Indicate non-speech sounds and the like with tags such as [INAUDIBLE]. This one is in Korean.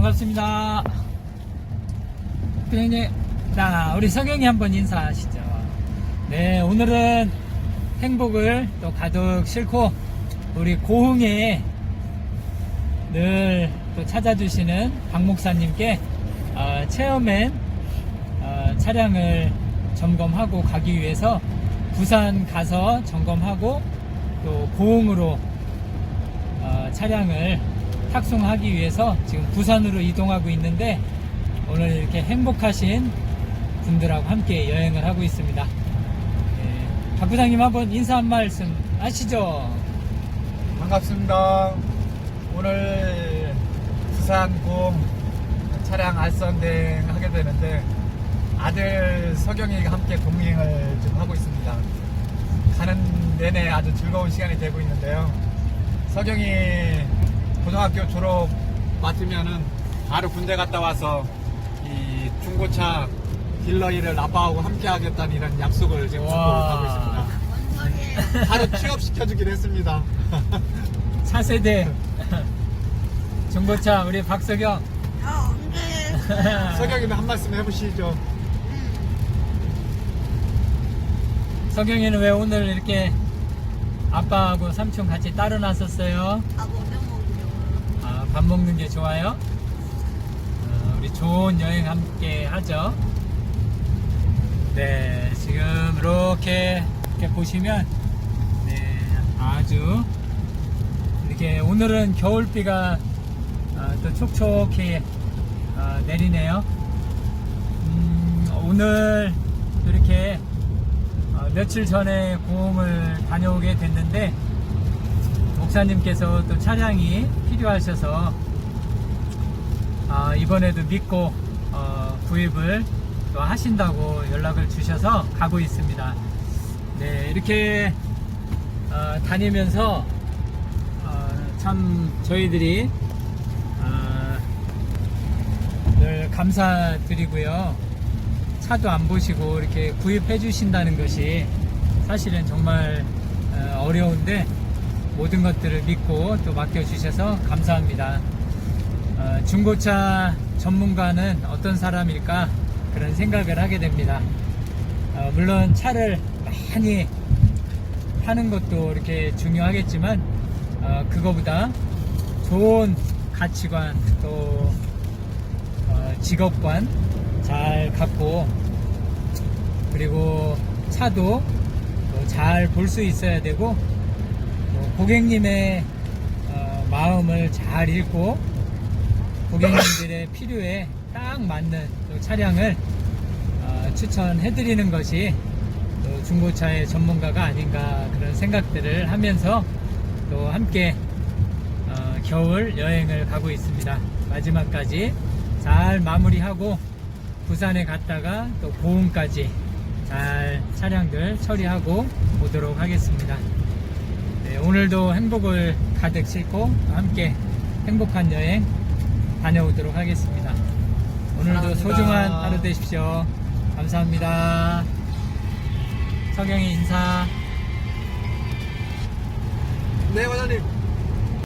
반갑습니다. 부장님, 자, 우리 석영이 한번 인사하시죠. 네, 오늘은 행복을 또 가득 싣고 우리 고흥에 늘 또 찾아주시는 박 목사님께 어, 체험엔 어, 차량을 점검하고 가기 위해서 부산 가서 점검하고 또 고흥으로 어, 차량을 탁송하기 위해서 지금 부산으로 이동하고 있는데 오늘 이렇게 행복하신 분들하고 함께 여행을 하고 있습니다. 네, 박 부장님 한번 인사 한 말씀 하시죠. 반갑습니다. 오늘 부산공 차량 알선대행 하게 되는데 아들 석영이가 함께 동행을 좀 하고 있습니다. 가는 내내 아주 즐거운 시간이 되고 있는데요. 석영이 고등학교 졸업 맞으면은 바로 군대 갔다 와서 이 중고차 딜러 일을 아빠하고 함께 하겠다는 이런 약속을 지금 와. 있습니다. [LAUGHS] 바로 취업시켜주기로 했습니다. [LAUGHS] 4세대 [LAUGHS] 중고차 우리 박석영 석영이는 한 말씀 해보시죠. 석영이는 왜 오늘 이렇게 아빠하고 삼촌 같이 따로 나섰어요? 아, 밥 먹는 게 좋아요? 어, 우리 좋은 여행 함께 하죠. 네, 지금 이렇게, 이렇게 보시면, 네, 아주, 이렇게 오늘은 겨울비가 어, 또 촉촉히 어, 내리네요. 음, 오늘 이렇게 어, 며칠 전에 고흥을 다녀오게 됐는데, 목사님께서 또 차량이 필요하셔서 아, 이번에도 믿고 어, 구입을 또 하신다고 연락을 주셔서 가고 있습니다. 네, 이렇게 어, 다니면서 어, 참 저희들이 어, 늘 감사드리고요. 차도 안 보시고 이렇게 구입해 주신다는 것이 사실은 정말 어, 어려운데 모든 것들을 믿고 또 맡겨주셔서 감사합니다. 어, 중고차 전문가는 어떤 사람일까 그런 생각을 하게 됩니다. 어, 물론 차를 많이 파는 것도 이렇게 중요하겠지만 어, 그거보다 좋은 가치관 또 어, 직업관 잘 갖고 그리고 차도 잘 볼 수 있어야 되고 또 고객님의 어, 마음을 잘 읽고 고객님들의 [LAUGHS] 필요에 딱 맞는 또 차량을 어, 추천해 드리는 것이 또 중고차의 전문가가 아닌가 그런 생각들을 하면서 또 함께 어, 겨울 여행을 가고 있습니다. 마지막까지 잘 마무리하고 부산에 갔다가 또 고흥까지 잘 차량들 처리하고 오도록 하겠습니다. 네, 오늘도 행복을 가득 싣고 함께 행복한 여행 다녀오도록 하겠습니다. 오늘도 사랑합니다. 소중한 하루 되십시오. 감사합니다. 석영이 인사. 네, 원장님.